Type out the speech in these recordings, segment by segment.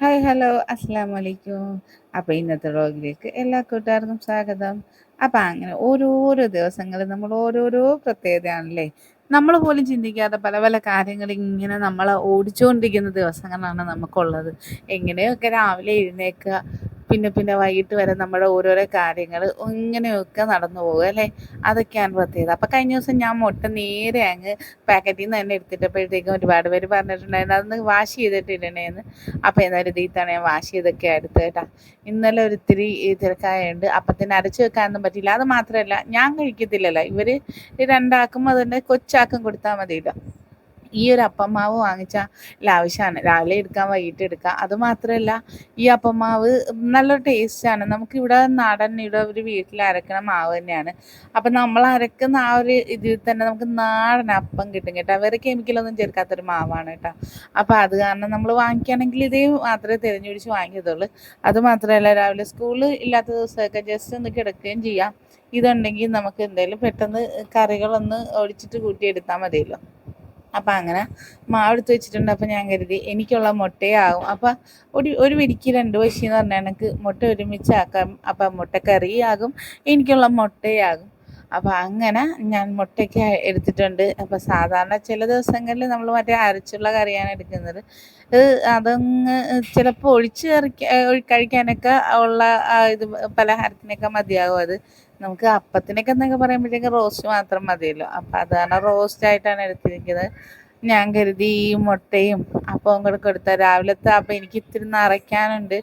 Hi hello അസ്സാം വലൈക്കും അപ്പോൾ ഇന്നത്തെ വ്ളോഗിലേക്ക് എല്ലാ കൂട്ടുകാർക്കും സ്വാഗതം. അപ്പോൾ അങ്ങനെ ഓരോരോ ദിവസങ്ങൾ നമ്മൾ ഓരോരോ പ്രത്യേകതയാണല്ലേ? നമ്മൾ പോലും ചിന്തിക്കാതെ പല പല കാര്യങ്ങൾ ഇങ്ങനെ നമ്മളെ ഓടിച്ചുകൊണ്ടിരിക്കുന്ന ദിവസങ്ങളാണ് നമുക്കുള്ളത്. എങ്ങനെയൊക്കെ രാവിലെ എഴുന്നേൽക്കുക പിന്നെ പിന്നെ വൈകിട്ട് വരെ നമ്മുടെ ഓരോരോ കാര്യങ്ങൾ ഇങ്ങനെയൊക്കെ നടന്നു പോകും അല്ലേ? അതൊക്കെയാണ് പ്രത്യേകത. അപ്പോൾ കഴിഞ്ഞ ദിവസം ഞാൻ മുട്ട നേരെ അങ്ങ് പാക്കറ്റിൽ നിന്ന് തന്നെ എടുത്തിട്ടപ്പോഴത്തേക്കും ഒരുപാട് പേര് പറഞ്ഞിട്ടുണ്ടായിരുന്നു അതൊന്ന് വാഷ് ചെയ്തിട്ടിടണേന്ന്. അപ്പം അപ്പോൾ എന്തായാലും ഇതിത്താണ് ഞാൻ വാഷ് ചെയ്തൊക്കെ എടുത്ത് കേട്ടാ. ഇന്നലെ ഒരിത്തിരി തിരക്കായുണ്ട് അപ്പത്തിന് അരച്ച് വെക്കാനൊന്നും പറ്റില്ല അത് മാത്രമല്ല ഞാൻ കഴിക്കത്തില്ലല്ലോ. ഇവർ രണ്ടാക്കും അതുതന്നെ കൊച്ചാക്കും കൊടുത്താൽ മതിയല്ലോ. ഈ ഒരു അപ്പമാവ് വാങ്ങിച്ചാൽ ലാവശ്യമാണ് രാവിലെ എടുക്കാം വൈകിട്ട് എടുക്കാം. അതുമാത്രമല്ല ഈ അപ്പമാവ് നല്ല ടേസ്റ്റാണ്. നമുക്കിവിടെ നാടൻ ഇവിടെ ഒരു വീട്ടിൽ അരക്കണ മാവ് തന്നെയാണ്. അപ്പം നമ്മൾ അരക്കുന്ന ആ ഒരു ഇതിൽ തന്നെ നമുക്ക് നാടൻ അപ്പം കിട്ടും കേട്ടോ. വേറെ കെമിക്കലൊന്നും ചേർക്കാത്തൊരു മാവാണ് കേട്ടോ. അപ്പോൾ അത് കാരണം നമ്മൾ വാങ്ങിക്കുകയാണെങ്കിൽ ഇതേ മാത്രമേ തിരഞ്ഞു പിടിച്ച് വാങ്ങിയതുള്ളൂ. അത് മാത്രമല്ല രാവിലെ സ്കൂളിൽ ഇല്ലാത്ത ദിവസമൊക്കെ ജസ്റ്റ് ഒന്ന് കിടക്കുകയും ചെയ്യാം. ഇതുണ്ടെങ്കിൽ നമുക്ക് എന്തെങ്കിലും പെട്ടെന്ന് കറികളൊന്ന് ഒഴിച്ചിട്ട് കൂട്ടിയെടുത്താൽ മതിയല്ലോ. അപ്പം അങ്ങനെ മാവെടുത്ത് വെച്ചിട്ടുണ്ട്. അപ്പം ഞാൻ കരുതി എനിക്കുള്ള മുട്ടയാകും അപ്പം ഒരു ഒരു വിരിക്ക് രണ്ട് വശി എന്ന് പറഞ്ഞാൽ എനിക്ക് മുട്ട ഒരുമിച്ചാക്കാം അപ്പം മുട്ടക്കറിയാകും എനിക്കുള്ള മുട്ടയാകും. അപ്പം അങ്ങനെ ഞാൻ മുട്ടയ്ക്ക് എടുത്തിട്ടുണ്ട്. അപ്പം സാധാരണ ചില ദിവസങ്ങളിൽ നമ്മൾ മറ്റേ അരച്ചുള്ള കറിയാണ് എടുക്കുന്നത്. അതങ്ങ് ചിലപ്പോൾ ഒഴിച്ച് കറി കഴിക്കാനൊക്കെ ഉള്ള ഇത് പലഹാരത്തിനൊക്കെ മതിയാകും അത്. നമുക്ക് അപ്പത്തിനൊക്കെ എന്നൊക്കെ പറയുമ്പോഴത്തേക്ക് റോസ്റ്റ് മാത്രം മതിയല്ലോ. അപ്പം അതാണ് റോസ്റ്റ് ആയിട്ടാണ് എടുത്തിരിക്കുന്നത്. ഞാൻ കരുതി ഈ മുട്ടയും അപ്പവും കൂടെ കൊടുത്താൽ രാവിലത്തെ അപ്പം എനിക്ക് ഇത്തിരി നിറയ്ക്കാനുണ്ട്.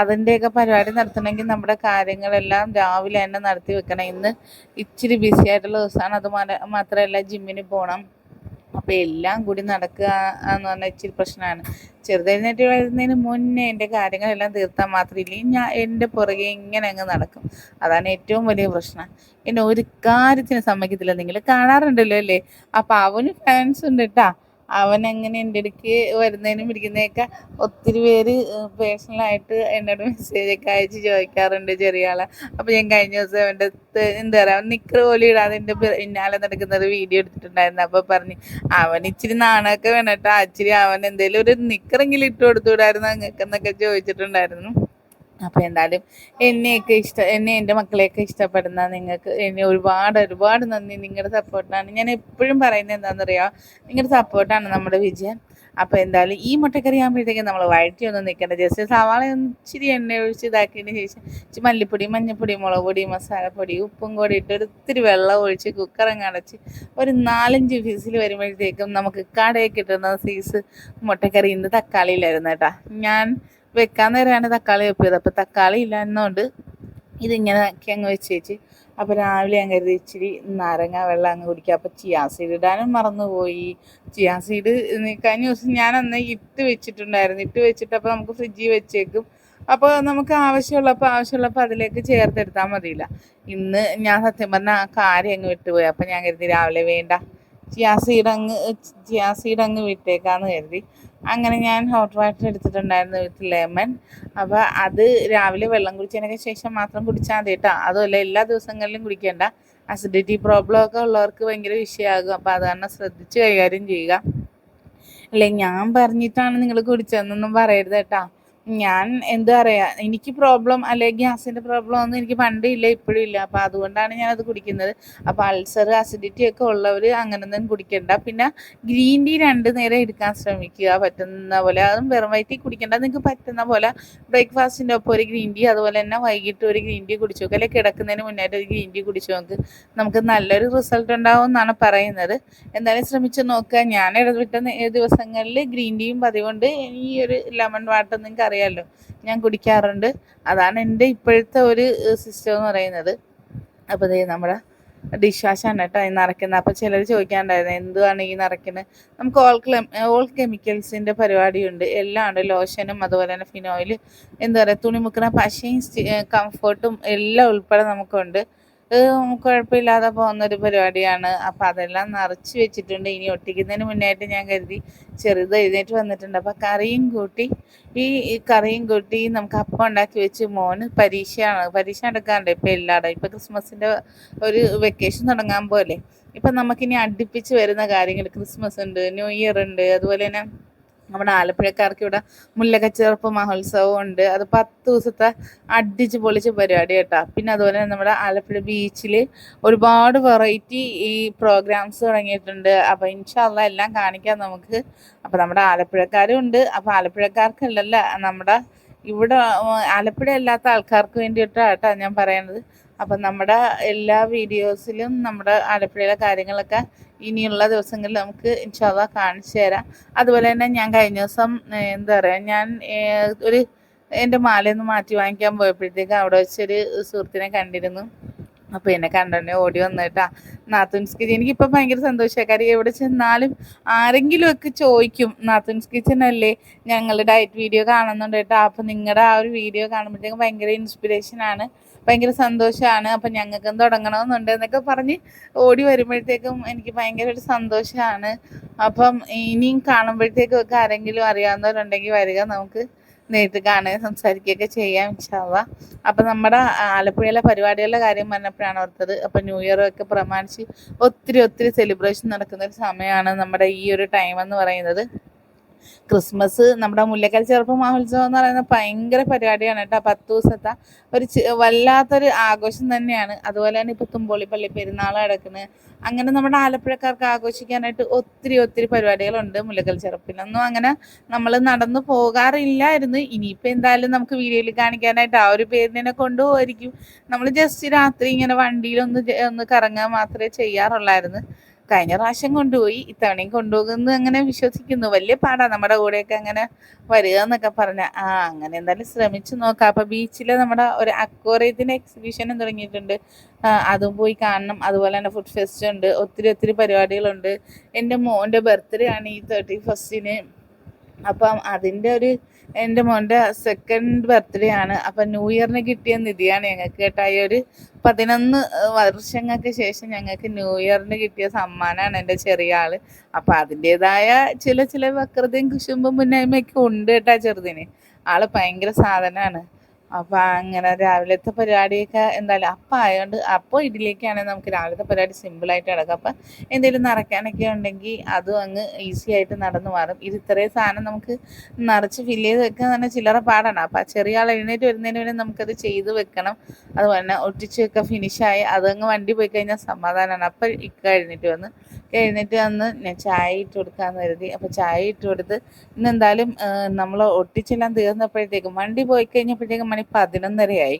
അതിന്റെയൊക്കെ പരിപാടി നടത്തണമെങ്കിൽ നമ്മുടെ കാര്യങ്ങളെല്ലാം രാവിലെ തന്നെ നടത്തി വെക്കണം. ഇന്ന് ഇച്ചിരി ബിസി ആയിട്ടുള്ള ദിവസമാണ് അത് മാത്രമല്ല ജിമ്മിന് പോകണം അപ്പോൾ എല്ലാം കൂടി നടക്കുക എന്ന് പറഞ്ഞാൽ ഇച്ചിരി പ്രശ്നമാണ്. ചെറുതെഴുന്നേറ്റ് വരുന്നതിന് മുന്നേ എന്റെ കാര്യങ്ങളെല്ലാം തീർത്താൽ മാത്രമേ ഞാൻ എന്റെ പുറകെ ഇങ്ങനെ അങ്ങ് നടക്കും. അതാണ് ഏറ്റവും വലിയ പ്രശ്നം. എന്നെ ഒരു കാര്യത്തിന് സമ്മതിക്കത്തില്ല. നിങ്ങൾ കാണാറുണ്ടല്ലോ അല്ലേ? അപ്പോൾ അവന് ഫാൻസ് ഉണ്ട് കേട്ടോ അവൻ അങ്ങനെ എന്റെ അടുക്ക് വരുന്നതിനും പിടിക്കുന്നതൊക്കെ ഒത്തിരി പേര് പേഴ്സണലായിട്ട് എന്നോട് മെസ്സേജൊക്കെ അയച്ച് ചോദിക്കാറുണ്ട് ചെറിയ ആളെ. അപ്പോൾ ഞാൻ കഴിഞ്ഞ ദിവസം അവന്റെ എന്താ പറയുക നിക്കർ പോലും ഇടാതെ എന്റെ പിന്നാലെ നടക്കുന്ന ഒരു വീഡിയോ എടുത്തിട്ടുണ്ടായിരുന്നു. അപ്പോൾ പറഞ്ഞു അവൻ ഇച്ചിരി നാണമൊക്കെ വേണം കേട്ടോ. ഇച്ചിരി അവൻ എന്തെങ്കിലും ഒരു നിക്കറെങ്കിലും ഇട്ട് കൊടുത്തുവിടായിരുന്നു അങ്ങക്കെന്നൊക്കെ ചോദിച്ചിട്ടുണ്ടായിരുന്നു. അപ്പോൾ എന്തായാലും എന്നെയൊക്കെ ഇഷ്ടം എന്നെ എന്റെ മക്കളെയൊക്കെ ഇഷ്ടപ്പെടുന്ന നിങ്ങൾക്ക് എന്നെ ഒരുപാട് ഒരുപാട് നന്ദി. നിങ്ങളുടെ സപ്പോർട്ടാണ് ഞാൻ എപ്പോഴും പറയുന്നത് എന്താണെന്നറിയാം നിങ്ങളുടെ സപ്പോർട്ടാണ് നമ്മുടെ വിജയം. അപ്പോൾ എന്തായാലും ഈ മുട്ടക്കറി ആകുമ്പോഴത്തേക്കും നമ്മൾ വഴറ്റിയൊന്നും നിൽക്കേണ്ട ജസ്റ്റ് സവാള ഇച്ചിരി എണ്ണ ഒഴിച്ച് ഇതാക്കിയതിന് ശേഷം മല്ലിപ്പൊടി മഞ്ഞൾപ്പൊടി മുളക് പൊടി മസാലപ്പൊടി ഉപ്പും കൂടി ഇട്ട് ഒരു ഇത്തിരി വെള്ളം ഒഴിച്ച് കുക്കറങ്ങ് അടച്ച് ഒരു നാലഞ്ച് ഫീസിൽ വരുമ്പോഴത്തേക്കും നമുക്ക് കടയിൽ കിട്ടുന്ന സീസ് മുട്ടക്കറി ഇന്ന് തക്കാളിയിലായിരുന്നു കേട്ടോ. ഞാൻ വെക്കാൻ നേരമാണ് തക്കാളി വെപ്പിയത്. അപ്പോൾ തക്കാളി ഇല്ല എന്നോണ്ട് ഇതിങ്ങനെ ആക്കി അങ്ങ് വെച്ചേച്ച്. അപ്പോൾ രാവിലെ ഞാൻ കരുതി ഇച്ചിരി നാരങ്ങ വെള്ളം അങ്ങ് കുടിക്കുക അപ്പോൾ ചിയാ സീഡ് ഇടാനും മറന്നുപോയി. ചിയാ സീഡ് കഴിഞ്ഞ ദിവസം ഞാൻ അന്ന് ഇട്ട് വെച്ചിട്ടുണ്ടായിരുന്നു. ഇട്ട് വെച്ചിട്ട് അപ്പോൾ നമുക്ക് ഫ്രിഡ്ജിൽ വെച്ചേക്കും. അപ്പോൾ നമുക്ക് ആവശ്യമുള്ളപ്പോൾ ആവശ്യമുള്ളപ്പോൾ അതിലേക്ക് ചേർത്തെടുത്താൽ മതിയില്ല. ഇന്ന് ഞാൻ സത്യം പറഞ്ഞാൽ ആ കാര്യം അങ്ങ് വിട്ടുപോയി. അപ്പോൾ ഞാൻ കരുതി രാവിലെ വേണ്ട. ചിയാ അങ്ങ് ചിയാ അങ്ങ് വിട്ടേക്കാന്ന് കരുതി. അങ്ങനെ ഞാൻ ഹോട്ട് വാട്ടർ എടുത്തിട്ടുണ്ടായിരുന്നു വിത്ത് ലെമൺ അപ്പോൾ അത് രാവിലെ വെള്ളം കുടിച്ചതിനൊക്കെ ശേഷം മാത്രം കുടിച്ചാൽ മതി കേട്ടോ. അതുമല്ല എല്ലാ ദിവസങ്ങളിലും കുടിക്കേണ്ട. അസിഡിറ്റി പ്രോബ്ലം ഒക്കെ ഉള്ളവർക്ക് ഭയങ്കര വിഷയമാകും അപ്പോൾ അത് കാരണം ശ്രദ്ധിച്ച് കൈകാര്യം ചെയ്യുക. അല്ലെ ഞാൻ പറഞ്ഞിട്ടാണ് നിങ്ങൾ കുടിച്ചതെന്നൊന്നും പറയരുത് കേട്ടോ. ഞാൻ എന്താ പറയാ എനിക്ക് പ്രോബ്ലം അല്ലെങ്കിൽ ഗ്യാസിന്റെ പ്രോബ്ലം ഒന്നും എനിക്ക് പണ്ടേ ഇല്ല ഇപ്പോഴും ഇല്ല. അപ്പോൾ അതുകൊണ്ടാണ് ഞാൻ അത് കുടിക്കുന്നത്. അപ്പോൾ അൾസർ അസിഡിറ്റി ഒക്കെ ഉള്ളവർ അങ്ങനൊന്നും കുടിക്കണ്ട. പിന്നെ ഗ്രീൻ ടീ രണ്ട് നേരം എടുക്കാൻ ശ്രമിക്കുക. പറ്റുന്ന പോലെ അതും വെറും വയറ്റി കുടിക്കേണ്ട. നിങ്ങൾക്ക് പറ്റുന്ന പോലെ ബ്രേക്ക്ഫാസ്റ്റിന്റെ ഒപ്പം ഒരു ഗ്രീൻ ടീ അതുപോലെ തന്നെ വൈകിട്ട് ഒരു ഗ്രീൻ ടീ കുടിച്ചു നോക്കുക അല്ലെങ്കിൽ കിടക്കുന്നതിന് മുന്നായിട്ട് ഒരു ഗ്രീൻ ടീ കുടിച്ചു നോക്ക്. നമുക്ക് നല്ലൊരു റിസൾട്ട് ഉണ്ടാവും എന്നാണ് പറയുന്നത്. എന്തായാലും ശ്രമിച്ചു നോക്കുക. ഞാൻ ഇടവിട്ട ദിവസങ്ങളിൽ ഗ്രീൻ ടീയും പതിവുണ്ട്. ഈ ഒരു ലെമൺ വാട്ടർ നിങ്ങൾക്ക് അറിയാമല്ലോ ഞാൻ കുടിക്കാറുണ്ട്. അതാണ് എന്റെ ഇപ്പോഴത്തെ ഒരു സിസ്റ്റം എന്ന് പറയുന്നത്. അപ്പോൾ ഇതേ നമ്മുടെ ഡിഷ് വാഷാണ് കേട്ടോ ഈ നിറയ്ക്കുന്നത്. അപ്പോൾ ചിലർ ചോദിക്കാണ്ടായിരുന്നു എന്തുവാണ് ഈ നിറയ്ക്കുന്നത് നമുക്ക് ഓൾ ഓൾ കെമിക്കൽസിന്റെ പരിപാടിയുണ്ട്. എല്ലാം ഉണ്ട്. ലോഷനും അതുപോലെ തന്നെ ഫിനോയിൽ എന്താ പറയുക തുണി മുക്കുന്ന പശയും കംഫർട്ടും എല്ലാം ഉൾപ്പെടെ നമുക്കുണ്ട്. കുഴപ്പമില്ലാതെ പോകുന്നൊരു പരിപാടിയാണ്. അപ്പോൾ അതെല്ലാം നിറച്ച് വെച്ചിട്ടുണ്ട്. ഇനി ഒട്ടിക്കുന്നതിന് മുന്നായിട്ട് ഞാൻ കരുതി ചെറുത് എഴുന്നേറ്റ് വന്നിട്ടുണ്ട്. അപ്പോൾ കറിയും കൂട്ടി ഈ കറിയും കൂട്ടി നമുക്ക് അപ്പം ഉണ്ടാക്കി വെച്ച് മോന് പരീക്ഷയാണ് പരീക്ഷ എടുക്കാറുണ്ട് ഇപ്പോൾ എല്ലായിടും ഇപ്പോൾ ക്രിസ്മസിന്റെ ഒരു വെക്കേഷൻ തുടങ്ങാൻ പോലെ. ഇപ്പം നമുക്കിനി അടുപ്പിച്ച് വരുന്ന കാര്യങ്ങൾ ക്രിസ്മസ് ഉണ്ട് ന്യൂ ഇയർ ഉണ്ട് അതുപോലെ തന്നെ നമ്മുടെ ആലപ്പുഴക്കാർക്ക് ഇവിടെ മുല്ലക്കച്ചേർപ്പ് മഹോത്സവം ഉണ്ട്. അത് പത്ത് ദിവസത്തെ അടിച്ച് പൊളിച്ച് പരിപാടി കേട്ടോ. പിന്നെ അതുപോലെ നമ്മുടെ ആലപ്പുഴ ബീച്ചിൽ ഒരുപാട് വെറൈറ്റി ഈ പ്രോഗ്രാംസ് തുടങ്ങിയിട്ടുണ്ട്. അപ്പോൾ ഇൻഷാല്ല എല്ലാം കാണിക്കാം നമുക്ക്. അപ്പോൾ നമ്മുടെ ആലപ്പുഴക്കാരും ഉണ്ട്. അപ്പോൾ ആലപ്പുഴക്കാർക്കല്ലല്ല നമ്മുടെ ഇവിടെ ആലപ്പുഴ അല്ലാത്ത ആൾക്കാർക്ക് വേണ്ടിയിട്ടാണ് കേട്ടോ ഞാൻ പറയുന്നത് അപ്പം നമ്മുടെ എല്ലാ വീഡിയോസിലും നമ്മുടെ ആലപ്പുഴയിലെ കാര്യങ്ങളൊക്കെ ഇനിയുള്ള ദിവസങ്ങളിൽ നമുക്ക് ഇൻഷാല്ല കാണിച്ചു തരാം. അതുപോലെ തന്നെ ഞാൻ കഴിഞ്ഞ ദിവസം എന്താ പറയുക ഞാൻ ഒരു എന്റെ മാലയൊന്ന് മാറ്റി വാങ്ങിക്കാൻ പോയപ്പോഴത്തേക്ക് അവിടെ വെച്ചൊരു സുഹൃത്തിനെ കണ്ടിരുന്നു. അപ്പോൾ എന്നെ കണ്ടോണ്ടേ ഓടി വന്നിട്ടാ നാത്തൂൻസ് കിച്ചൻ എനിക്കിപ്പോൾ ഭയങ്കര സന്തോഷമായി കാര്യം എവിടെ ചെന്നാലും ആരെങ്കിലും ഒക്കെ ചോദിക്കും നാത്തുൻസ് കിച്ചൻ അല്ലേ ഞങ്ങൾ ഡയറ്റ് വീഡിയോ കാണുന്നുണ്ട് കേട്ടോ. അപ്പോൾ നിങ്ങളുടെ ആ ഒരു വീഡിയോ കാണുമ്പോഴത്തേക്കും ഭയങ്കര ഇൻസ്പിറേഷനാണ് ഭയങ്കര സന്തോഷമാണ് അപ്പം ഞങ്ങൾക്കും തുടങ്ങണമെന്നുണ്ട് എന്നൊക്കെ പറഞ്ഞ് ഓടി വരുമ്പോഴത്തേക്കും എനിക്ക് ഭയങ്കര ഒരു സന്തോഷമാണ് അപ്പം ഇനിയും കാണുമ്പോഴത്തേക്കും ഒക്കെ ആരെങ്കിലും അറിയാവുന്നവരുണ്ടെങ്കിൽ വരിക നമുക്ക്. നേരിട്ട് കാണുകയും സംസാരിക്കുകയൊക്കെ ചെയ്യാം ഇൻഷാല്ല അപ്പം നമ്മുടെ ആലപ്പുഴയിലെ പരിപാടികളുടെ കാര്യം പറഞ്ഞപ്പോഴാണ് ഓർത്തത്. അപ്പം ന്യൂ ഇയറൊക്കെ പ്രമാണിച്ച് ഒത്തിരി ഒത്തിരി സെലിബ്രേഷൻ നടക്കുന്ന ഒരു സമയമാണ് നമ്മുടെ ഈ ഒരു ടൈം എന്ന് പറയുന്നത്. ക്രിസ്മസ് നമ്മുടെ മുല്ലക്കൽ ചെറുപ്പ മഹോത്സവം എന്ന് പറയുന്നത് ഭയങ്കര പരിപാടിയാണ് കേട്ടോ. പത്ത് ദിവസത്തെ ഒരു വല്ലാത്തൊരു ആഘോഷം തന്നെയാണ്. അതുപോലെ തന്നെ ഇപ്പോൾ തുമ്പോളി പള്ളി പെരുന്നാൾ കിടക്കുന്നത് അങ്ങനെ നമ്മുടെ ആലപ്പുഴക്കാർക്ക് ആഘോഷിക്കാനായിട്ട് ഒത്തിരി ഒത്തിരി പരിപാടികളുണ്ട് മുല്ലക്കൽ ചെറുപ്പിലൊന്നും അങ്ങനെ നമ്മൾ നടന്നു പോകാറില്ലായിരുന്നു. ഇനിയിപ്പോൾ എന്തായാലും നമുക്ക് വീഡിയോയിൽ കാണിക്കാനായിട്ട് ആ ഒരു പേരിനെ കൊണ്ടുപോയിരിക്കും. നമ്മൾ ജസ്റ്റ് രാത്രി ഇങ്ങനെ വണ്ടിയിലൊന്ന് ഒന്ന് കറങ്ങുക മാത്രമേ ചെയ്യാറുള്ളായിരുന്നു. കഴിഞ്ഞ പ്രാവശ്യം കൊണ്ടുപോയി ഇത്തവണയും കൊണ്ടുപോകുന്നു അങ്ങനെ വിശ്വസിക്കുന്നു. വലിയ പാടാ നമ്മുടെ കൂടെയൊക്കെ അങ്ങനെ വരിക എന്നൊക്കെ പറഞ്ഞ. ആ അങ്ങനെ എന്തായാലും ശ്രമിച്ചു നോക്കാം. അപ്പൊ ബീച്ചിൽ നമ്മുടെ ഒരു അക്വോറിയത്തിന്റെ എക്സിബിഷനും തുടങ്ങിയിട്ടുണ്ട്. അതും പോയി കാണണം. അതുപോലെ തന്നെ ഫുഡ് ഫെസ്റ്റ് ഉണ്ട്. ഒത്തിരി ഒത്തിരി പരിപാടികളുണ്ട്. എന്റെ മോന്റെ ബർത്ത്ഡേ ആണ് ഈ തേർട്ടി ഫസ്റ്റിന് അപ്പം അതിന്റെ ഒരു എന്റെ മോന്റെ സെക്കൻഡ് ബർത്ത്ഡേ ആണ്. അപ്പം ന്യൂ ഇയറിന് കിട്ടിയ നിധിയാണ് ഞങ്ങൾക്ക് കേട്ടോ. ഈ ഒരു പതിനൊന്ന് വർഷങ്ങൾക്ക് ശേഷം ഞങ്ങൾക്ക് ന്യൂ ഇയറിന് കിട്ടിയ സമ്മാനമാണ് എന്റെ ചെറിയ ആൾ. അപ്പം അതിന്റെതായ ചില ചില വക്രതയും കുശുമ്പും മുന്നേമയൊക്കെ ഉണ്ട് കേട്ടോ ചെറുതിന്. ആൾ ഭയങ്കര സാധനമാണ്. അപ്പൊ അങ്ങനെ രാവിലത്തെ പരിപാടിയൊക്കെ എന്തായാലും അപ്പം ആയതുകൊണ്ട് അപ്പോൾ ഇതിലേക്കാണെങ്കിൽ നമുക്ക് രാവിലത്തെ പരിപാടി സിമ്പിൾ ആയിട്ട് കിടക്കാം അപ്പം എന്തെങ്കിലും നിറയ്ക്കാനൊക്കെ ഉണ്ടെങ്കിൽ അതും അങ്ങ് ഈസി ആയിട്ട് നടന്നു മാറും. ഇത് ഇത്രയും സാധനം നമുക്ക് നിറച്ച് ഫില്ല് ചെയ്ത് വെക്കാൻ തന്നെ ചില്ലറ പാടാണ്. അപ്പം ചെറിയ ആൾ എഴുന്നേറ്റ് വരുന്നതിന് വേണ്ടി നമുക്കത് ചെയ്ത് വെക്കണം. അതുപോലെ തന്നെ ഒട്ടിച്ചൊക്കെ ഫിനിഷായി അതങ്ങ് വണ്ടി പോയി കഴിഞ്ഞാൽ സമാധാനമാണ് അപ്പം ഇക്ക എഴുന്നേറ്റ് വന്ന് എഴുന്നേറ്റ് അന്ന് ഞാൻ ചായ ഇട്ട് കൊടുക്കാമെന്ന് കരുതി. അപ്പോൾ ചായ ഇട്ട് കൊടുത്ത് ഇന്ന് എന്തായാലും നമ്മൾ ഒട്ടിച്ചെല്ലാം തീർന്നപ്പോഴത്തേക്കും വണ്ടി പോയി കഴിഞ്ഞപ്പോഴത്തേക്കും മണി പതിനൊന്നരയായി.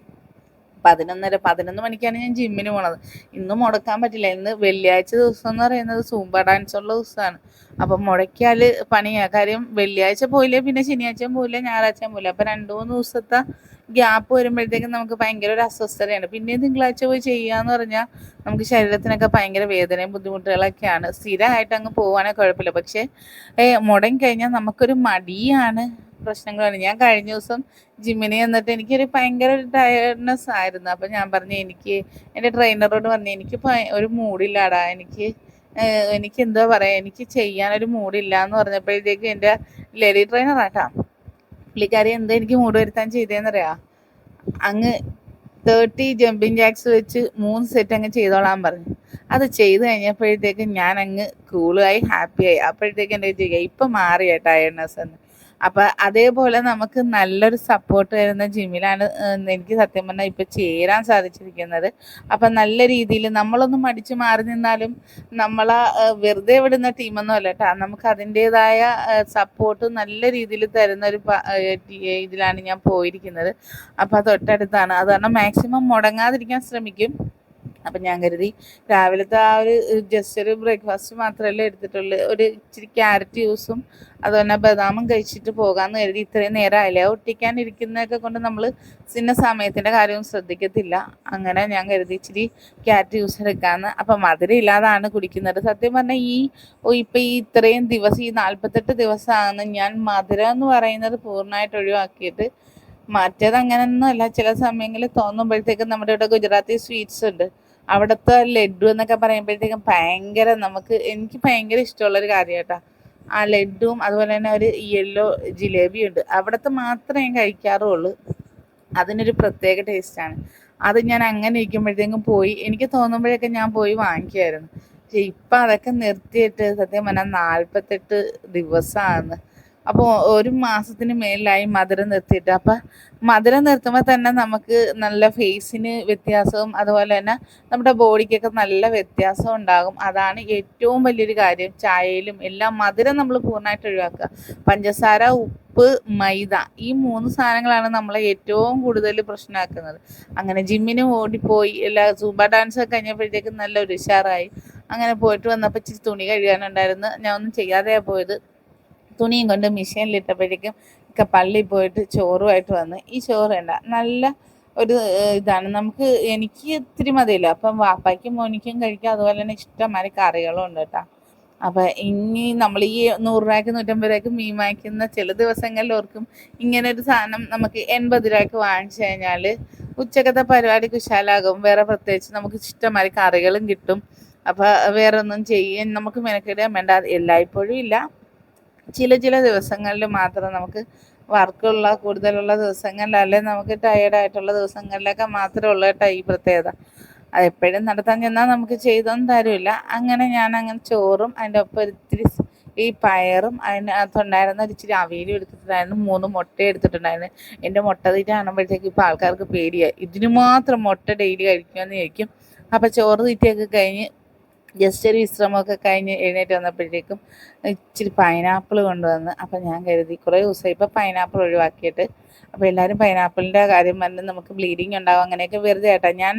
പതിനൊന്നര പതിനൊന്ന് മണിക്കാണ് ഞാൻ ജിമ്മിന് പോണത്. ഇന്നും മുടക്കാൻ പറ്റില്ല. ഇന്ന് വെള്ളിയാഴ്ച ദിവസം എന്ന് പറയുന്നത് സൂമ്പ ഡാൻസ് ഉള്ള ദിവസമാണ് അപ്പം മുടക്കിയാൽ പണിയാ. കാര്യം വെള്ളിയാഴ്ച പോയില്ലേ പിന്നെ ശനിയാഴ്ച പോയില്ല ഞായറാഴ്ച പോയില്ല. അപ്പം രണ്ട് മൂന്ന് ദിവസത്തെ ഗ്യാപ്പ് വരുമ്പോഴത്തേക്കും നമുക്ക് ഭയങ്കര ഒരു അസ്വസ്ഥതയാണ്. പിന്നെ തിങ്കളാഴ്ച പോയി ചെയ്യാന്ന് പറഞ്ഞാൽ നമുക്ക് ശരീരത്തിനൊക്കെ ഭയങ്കര വേദനയും ബുദ്ധിമുട്ടുകളൊക്കെയാണ്. സ്ഥിരമായിട്ട് അങ്ങ് പോകാനേ കുഴപ്പമില്ല. പക്ഷേ മുടങ്ങി കഴിഞ്ഞാൽ നമുക്കൊരു മടിയാണ് പ്രശ്നങ്ങളാണ്. ഞാൻ കഴിഞ്ഞ ദിവസം ജിമ്മിന് ചെന്നിട്ട് എനിക്കൊരു ഭയങ്കര ഒരു ടയർഡ്നെസ് ആയിരുന്നു. അപ്പം ഞാൻ പറഞ്ഞു എനിക്ക് എന്റെ ട്രെയിനറോട് പറഞ്ഞു എനിക്ക് ഒരു മൂഡില്ലാടാ എനിക്ക് എനിക്ക് എന്താ പറയുക എനിക്ക് ചെയ്യാനൊരു മൂഡില്ല എന്ന് പറഞ്ഞപ്പോഴത്തേക്കും എന്റെ ലേഡി ട്രെയിനറാട്ടാ പുള്ളിക്കാരി എന്താ എനിക്ക് മൂട് വരുത്താൻ ചെയ്തേന്നറിയാ? അങ്ങ് തേർട്ടി ജമ്പിങ് ജാക്സ് വെച്ച് മൂന്ന് സെറ്റ് അങ്ങ് ചെയ്തോളാൻ പറഞ്ഞു. അത് ചെയ്തു കഴിഞ്ഞപ്പോഴത്തേക്ക് ഞാൻ അങ്ങ് കൂളായി ഹാപ്പിയായി അപ്പോഴത്തേക്ക് എന്റെ ചെയ്യുക? ഇപ്പം മാറി ടയർനെസ് എന്ന്. അപ്പൊ അതേപോലെ നമുക്ക് നല്ലൊരു സപ്പോർട്ട് വരുന്ന ജിമ്മിലാണ് എനിക്ക് സത്യം പറഞ്ഞാൽ ഇപ്പൊ ചേരാൻ സാധിച്ചിരിക്കുന്നത്. അപ്പൊ നല്ല രീതിയിൽ നമ്മളൊന്നും മടിച്ചു മാറി നിന്നാലും നമ്മളെ വെറുതെ വിടുന്ന ടീമൊന്നും അല്ല കേട്ടോ. നമുക്ക് അതിന്റെതായ സപ്പോർട്ട് നല്ല രീതിയിൽ തരുന്ന ഒരു ഇതിലാണ് ഞാൻ പോയിരിക്കുന്നത്. അപ്പൊ തൊട്ടടുത്താണ് അത് കാരണം മാക്സിമം മുടങ്ങാതിരിക്കാൻ ശ്രമിക്കും. അപ്പം ഞാൻ കരുതി രാവിലത്തെ ആ ഒരു ജസ്റ്റ് ഒരു ബ്രേക്ക്ഫാസ്റ്റ് മാത്രമല്ലേ എടുത്തിട്ടുള്ളൂ. ഒരു ഇച്ചിരി ക്യാരറ്റ് ജ്യൂസും അതുപോലെ ബദാമും കഴിച്ചിട്ട് പോകാമെന്ന് കരുതി ഇത്രയും നേരം ആയില്ല ഒട്ടിക്കാൻ ഇരിക്കുന്നതൊക്കെ കൊണ്ട് നമ്മൾ ചിന്ന സമയത്തിന്റെ കാര്യവും ശ്രദ്ധിക്കത്തില്ല. അങ്ങനെ ഞാൻ കരുതി ഇച്ചിരി ക്യാരറ്റ് ജ്യൂസ് എടുക്കാമെന്ന് അപ്പം മധുരം ഇല്ലാതാണ് കുടിക്കുന്നത്. സത്യം പറഞ്ഞാൽ ഈ ഇപ്പം ഈ ഇത്രയും ദിവസം ഈ നാൽപ്പത്തെട്ട് ദിവസമാണ് ഞാൻ മധുരം എന്ന് പറയുന്നത് പൂർണമായിട്ട് ഒഴിവാക്കിയിട്ട് മറ്റേത് അങ്ങനെയൊന്നും അല്ല ചില സമയങ്ങളിൽ തോന്നുമ്പോഴത്തേക്കും നമ്മുടെ ഇവിടെ ഗുജറാത്തി സ്വീറ്റ്സ് ഉണ്ട്. അവിടുത്തെ ലഡു എന്നൊക്കെ പറയുമ്പോഴത്തേക്കും ഭയങ്കര നമുക്ക് എനിക്ക് ഭയങ്കര ഇഷ്ടമുള്ളൊരു കേട്ടോ ആ ലഡുവും അതുപോലെ തന്നെ ഒരു യെല്ലോ ജിലേബിയും ഉണ്ട്. അവിടുത്തെ മാത്രമേ ഞാൻ കഴിക്കാറുള്ളൂ. അതിനൊരു പ്രത്യേക ടേസ്റ്റാണ് അത് ഞാൻ അങ്ങനെ ഇരിക്കുമ്പോഴത്തേക്കും പോയി എനിക്ക് തോന്നുമ്പോഴൊക്കെ ഞാൻ പോയി വാങ്ങിക്കുമായിരുന്നു പക്ഷെ ഇപ്പം അതൊക്കെ നിർത്തിയിട്ട് സത്യം പറഞ്ഞാൽ നാൽപ്പത്തെട്ട് ദിവസമാണ്. അപ്പോൾ ഒരു മാസത്തിന് മേലിലായി മധുരം നിർത്തിയിട്ട്. അപ്പം മധുരം നിർത്തുമ്പോൾ തന്നെ നമുക്ക് നല്ല ഫേസിന് വ്യത്യാസവും അതുപോലെ തന്നെ നമ്മുടെ ബോഡിക്കൊക്കെ നല്ല വ്യത്യാസം ഉണ്ടാകും. അതാണ് ഏറ്റവും വലിയൊരു കാര്യം. ചായയിലും എല്ലാം മധുരം നമ്മൾ പൂർണമായിട്ട് ഒഴിവാക്കുക. പഞ്ചസാര ഉപ്പ് മൈദ ഈ മൂന്ന് സാധനങ്ങളാണ് നമ്മളെ ഏറ്റവും കൂടുതൽ പ്രശ്നമാക്കുന്നത്. അങ്ങനെ ജിമ്മിന് ഓടിപ്പോയി എല്ലാ സൂബ ഡാൻസ് ഒക്കെ കഴിഞ്ഞപ്പോഴത്തേക്കും നല്ല ഉഷാറായി. അങ്ങനെ പോയിട്ട് വന്നപ്പോൾ ഇച്ചിരി തുണി കഴുകാനുണ്ടായിരുന്നു. ഞാൻ ഒന്നും ചെയ്യാതെയാണ് പോയത്. തുണിയും കൊണ്ട് മെഷീനിലിട്ടപ്പോഴേക്കും ഒക്കെ പള്ളി പോയിട്ട് ചോറുമായിട്ട് വന്ന് ഈ ചോറ് വേണ്ട. നല്ല ഒരു ഇതാണ്. നമുക്ക് എനിക്ക് ഇത്തിരി മതിയില്ല. അപ്പം വാപ്പയ്ക്കും മോനിക്കും കഴിക്കാം. അതുപോലെ തന്നെ ഇഷ്ടംമാതിരി കറികളും ഉണ്ട് കേട്ടോ. അപ്പം ഇനി നമ്മൾ ഈ നൂറ് രൂപയ്ക്ക് നൂറ്റമ്പത് രൂപയ്ക്ക് മീൻ വാങ്ങിക്കുന്ന ചില ദിവസങ്ങളിൽ ഓർക്കും ഇങ്ങനെ ഒരു സാധനം നമുക്ക് എൺപത് രൂപയ്ക്ക് വാങ്ങിച്ചു കഴിഞ്ഞാൽ ഉച്ചക്കത്തെ പരിപാടി കുശാലാകും. വേറെ പ്രത്യേകിച്ച് നമുക്ക് ഇഷ്ടമായി കറികളും കിട്ടും. അപ്പോൾ വേറെ ഒന്നും ചെയ്യാൻ നമുക്ക് മെനക്കെടാൻ വേണ്ട. എല്ലായ്പ്പോഴും ഇല്ല. ചില ചില ദിവസങ്ങളിൽ മാത്രം നമുക്ക് വർക്കുള്ള കൂടുതലുള്ള ദിവസങ്ങളിൽ അല്ലെങ്കിൽ നമുക്ക് ടയേർഡായിട്ടുള്ള ദിവസങ്ങളിലൊക്കെ മാത്രമേ ഉള്ളൂ കേട്ടോ ഈ പ്രത്യേകത. അത് എപ്പോഴും നടത്താൻ ചെന്നാൽ നമുക്ക് ചെയ്തൊന്നും തരില്ല. അങ്ങനെ ഞാൻ അങ്ങനെ ചോറും അതിന്റെ ഒപ്പം ഒരിത്തിരി ഈ പയറും അതിനകത്തുണ്ടായിരുന്ന ഇച്ചിരി അവിയലും എടുത്തിട്ടുണ്ടായിരുന്നു. മൂന്ന് മുട്ട എടുത്തിട്ടുണ്ടായിരുന്നു. എന്റെ മുട്ട തീറ്റ കാണുമ്പോഴത്തേക്ക് ഇപ്പോൾ ആൾക്കാർക്ക് പേടിയായി. ഇതിന് മാത്രം മുട്ട ഡെയിലി കഴിക്കുമെന്ന് ചോദിക്കും. അപ്പോൾ ചോറ് തീറ്റയൊക്കെ കഴിഞ്ഞ് ജസ്റ്റ് ഒരു വിശ്രമമൊക്കെ കഴിഞ്ഞ് എഴുന്നേറ്റ് വന്നപ്പോഴത്തേക്കും ഇച്ചിരി പൈനാപ്പിൾ കൊണ്ടുവന്ന്. അപ്പം ഞാൻ കരുതി കുറേ ദിവസമായി. ഇപ്പോൾ പൈനാപ്പിൾ ഒഴിവാക്കിയിട്ട് അപ്പോൾ എല്ലാവരും പൈനാപ്പിളിന്റെ കാര്യം പറഞ്ഞ് നമുക്ക് ബ്ലീഡിങ് ഉണ്ടാവും അങ്ങനെയൊക്കെ വെറുതെ ആയിട്ടാ. ഞാൻ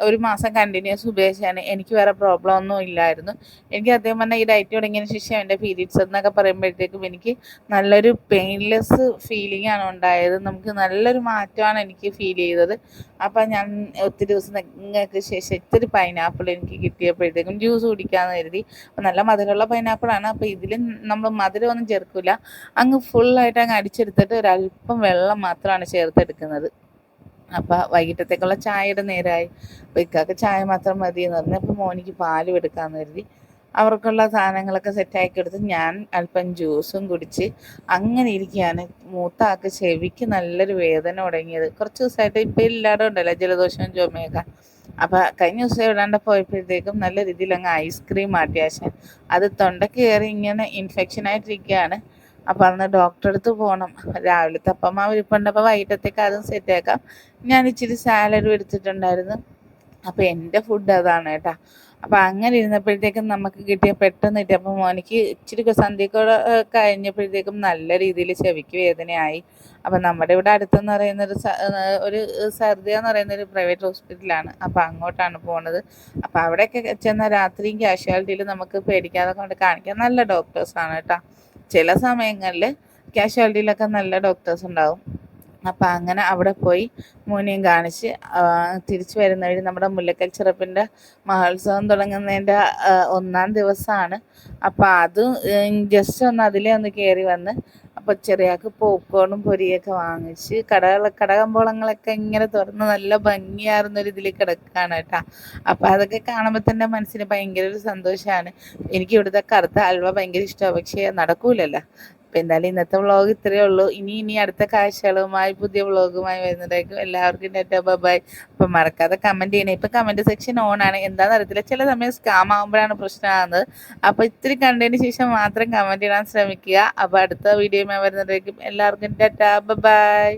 ഒരു മാസം കണ്ടിന്യൂസ് ഉപയോഗിച്ചാണ്. എനിക്ക് വേറെ പ്രോബ്ലം ഒന്നും ഇല്ലായിരുന്നു. എനിക്ക് അദ്ദേഹം പറഞ്ഞാൽ ഈ ഡയറ്റ് തുടങ്ങിയതിന് ശേഷം എന്റെ പീരീഡ്സ് എന്നൊക്കെ പറയുമ്പോഴത്തേക്കും എനിക്ക് നല്ലൊരു പെയിൻലെസ് ഫീലിംഗ് ആണ് ഉണ്ടായത്. നമുക്ക് നല്ലൊരു മാറ്റമാണ് എനിക്ക് ഫീൽ ചെയ്തത്. അപ്പം ഞാൻ ഒത്തിരി ദിവസം നിങ്ങൾക്ക് ശേഷം ഇത്തിരി പൈനാപ്പിൾ എനിക്ക് കിട്ടിയപ്പോഴത്തേക്കും ജ്യൂസ് കുടിക്കാമെന്ന് കരുതി. അപ്പം നല്ല മധുരമുള്ള പൈനാപ്പിളാണ് അപ്പോൾ ഇതിൽ നമ്മൾ മധുരമൊന്നും ചേർക്കില്ല അങ്ങ് ഫുള്ളായിട്ട് അങ്ങ് അടിച്ചെടുത്തിട്ട് ഒരല്പം വെള്ളം മാത്രമാണ് ചേർത്തെടുക്കുന്നത്. അപ്പോൾ വൈകിട്ടത്തേക്കുള്ള ചായയുടെ നേരമായി അപ്പോൾ ഇക്കാക്ക് ചായ മാത്രം മതി എന്ന് പറഞ്ഞു അപ്പോൾ മോനിക്ക് പാലും എടുക്കാമെന്ന് കരുതി. അവർക്കുള്ള സാധനങ്ങളൊക്കെ സെറ്റാക്കി എടുത്ത് ഞാൻ അല്പം ജ്യൂസും കുടിച്ച് അങ്ങനെ ഇരിക്കുകയാണ് മൂത്ത ആൾക്ക് ചെവിക്ക് നല്ലൊരു വേദന തുടങ്ങിയത്. കുറച്ച് ദിവസമായിട്ട് ഇപ്പം എല്ലാവരും ഉണ്ടല്ലോ ജലദോഷവും ചുമയൊക്കെ. അപ്പം കഴിഞ്ഞ ദിവസം എവിടാണ്ട് പോയപ്പോഴത്തേക്കും നല്ല രീതിയിൽ അങ്ങ് ഐസ്ക്രീം മാറ്റിയാശാൻ അത് തൊണ്ടയ്ക്ക് കയറി ഇങ്ങനെ ഇൻഫെക്ഷൻ ആയിട്ടിരിക്കുകയാണ് അപ്പോൾ അന്ന് ഡോക്ടറെ അടുത്ത് പോകണം രാവിലത്തെ അപ്പമാവ് ഇരിപ്പുണ്ട് അപ്പോൾ വൈകിട്ടത്തേക്ക് അതും സെറ്റാക്കാം ഞാൻ ഇച്ചിരി സാലഡ് എടുത്തിട്ടുണ്ടായിരുന്നു. അപ്പോൾ എന്റെ ഫുഡ് അതാണ് കേട്ടോ. അപ്പോൾ അങ്ങനെ ഇരുന്നപ്പോഴത്തേക്കും നമുക്ക് കിട്ടിയ പെട്ടെന്ന് കിട്ടി. അപ്പോൾ മോനിക്ക് ഇച്ചിരി സന്ധ്യക്കൂടെ കഴിഞ്ഞപ്പോഴത്തേക്കും നല്ല രീതിയിൽ ചെവിക്ക് വേദനയായി. അപ്പോൾ നമ്മുടെ ഇവിടെ അടുത്തെന്ന് പറയുന്ന ഒരു സർദിയ എന്ന് പറയുന്ന ഒരു പ്രൈവറ്റ് ഹോസ്പിറ്റലാണ് അപ്പോൾ അങ്ങോട്ടാണ് പോണത്. അപ്പോൾ അവിടെയൊക്കെ ചെന്ന രാത്രിയും കാഷ്വാലിറ്റിയിൽ നമുക്ക് പേടിക്കാതെ കൊണ്ട് കാണിക്കാൻ നല്ല ഡോക്ടേഴ്സാണ് കേട്ടോ. ചില സമയങ്ങളിൽ കാഷ്വാലിറ്റിയിലൊക്കെ നല്ല ഡോക്ടേഴ്സ് ഉണ്ടാവും. അപ്പം അങ്ങനെ അവിടെ പോയി മോനെയും കാണിച്ച് തിരിച്ചു വരുന്ന വഴി നമ്മുടെ മുല്ലക്കൽ ചെറുപ്പിന്റെ മഹോത്സവം തുടങ്ങുന്നതിന്റെ ഒന്നാം ദിവസമാണ് അപ്പോൾ അത് ജസ്റ്റ് ഒന്ന് അതിലേ ഒന്ന് കയറി വന്ന് അപ്പോൾ പോപ്കോണും പൊരിയൊക്കെ വാങ്ങിച്ച് കടകൾ കടകമ്പോളങ്ങളൊക്കെ ഇങ്ങനെ തുറന്ന് നല്ല ഭംഗിയാർന്നൊരു ഇതിൽ കിടക്കുകയാണ് കേട്ടോ. അപ്പോൾ അതൊക്കെ കാണുമ്പോൾ തന്നെ മനസ്സിന് ഭയങ്കര ഒരു സന്തോഷമാണ് എനിക്ക് ഇവിടുത്തെ കറുത്ത ഹൽവ ഭയങ്കര ഇഷ്ടമാണ് പക്ഷേ നടക്കൂലല്ലോ. എന്തായാലും ഇന്നത്തെ വ്ളോഗ് ഇത്രയേ ഉള്ളൂ. ഇനി ഇനി അടുത്ത കാഴ്ചകളുമായി പുതിയ വ്ളോഗുമായി വരുന്നതായിരിക്കും എല്ലാവർക്കും ഡേറ്റ ബൈ അപ്പം മറക്കാതെ കമന്റ് ചെയ്യണേ. ഇപ്പം കമന്റ് സെക്ഷൻ ഓൺ ആണ്. എന്താണെന്ന് അറിയത്തില്ല. ചില സമയം സ്കാം ആകുമ്പോഴാണ് പ്രശ്നമാകുന്നത് അപ്പോൾ ഇത്തിരി കണ്ടതിന് ശേഷം മാത്രം കമന്റ് ചെയ്യാൻ ശ്രമിക്കുക. അപ്പോൾ അടുത്ത വീഡിയോയുമായി വരുന്നതായിരിക്കും എല്ലാവർക്കും ഡേറ്റ ബൈ